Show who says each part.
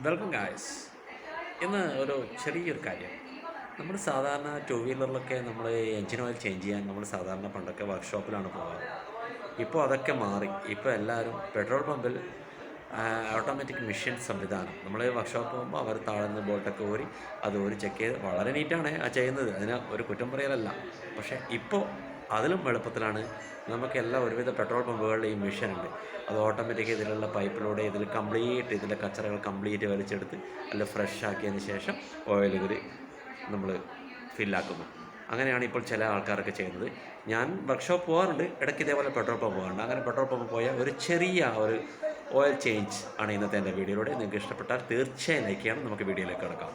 Speaker 1: Welcome guys. ഇന്ന് ഒരു ചെറിയൊരു കാര്യം. നമ്മൾ സാധാരണ ടു വീലറിലൊക്കെ നമ്മൾ എഞ്ചിൻ ഓയിൽ ചേഞ്ച് ചെയ്യാൻ നമ്മൾ സാധാരണ പണ്ടൊക്കെ വർക്ക്ഷോപ്പിലാണ് പോകാറ്. ഇപ്പോൾ അതൊക്കെ മാറി. ഇപ്പോൾ എല്ലാവരും പെട്രോൾ പമ്പിൽ ഓട്ടോമാറ്റിക് മെഷീൻ സംവിധാനം. നമ്മൾ വർക്ക്ഷോപ്പ് പോകുമ്പോൾ അവർ താഴ്ന്ന് ബോട്ടൊക്കെ ഊരി അത് ഊരി ചെക്ക് ചെയ്ത് വളരെ നീറ്റാണ് ആ ചെയ്യുന്നത്. അതിന് ഒരു കുറ്റം പറയലല്ല. പക്ഷേ ഇപ്പോൾ അതിലും എളുപ്പത്തിലാണ്. നമുക്ക് എല്ലാ ഒരുവിധ പെട്രോൾ പമ്പുകളുടെ ഈ മെഷീൻ ഉണ്ട് അത് ഓട്ടോമാറ്റിക് ഇതിലുള്ള പൈപ്പിലൂടെ ഇതിൽ കംപ്ലീറ്റ് ഇതിലെ കച്ചറകൾ കംപ്ലീറ്റ് വലിച്ചെടുത്ത് അല്ല ഫ്രഷ് ആക്കിയതിന് ശേഷം ഓയിൽ ഇതിൽ നമ്മൾ ഫില്ലാക്കുന്നു അങ്ങനെയാണ് ഇപ്പോൾ ചില ആൾക്കാരൊക്കെ ചെയ്യുന്നത്. ഞാൻ വർക്ക്ഷോപ്പ് പോകാറുണ്ട് ഇടയ്ക്ക് ഇതേപോലെ പെട്രോൾ പമ്പ് പോകാറുണ്ട്. അങ്ങനെ പെട്രോൾ പമ്പ് പോയാൽ ഒരു ചെറിയ ഒരു ഓയിൽ ചേഞ്ച് ആണ് ഇന്നത്തെ എന്റെ വീഡിയോയിലൂടെ. നിങ്ങൾക്ക് ഇഷ്ടപ്പെട്ടാൽ തീർച്ചയായും ലൈക്ക് ചെയ്യണം. നമുക്ക് വീഡിയോയിലേക്ക് കിടക്കാം.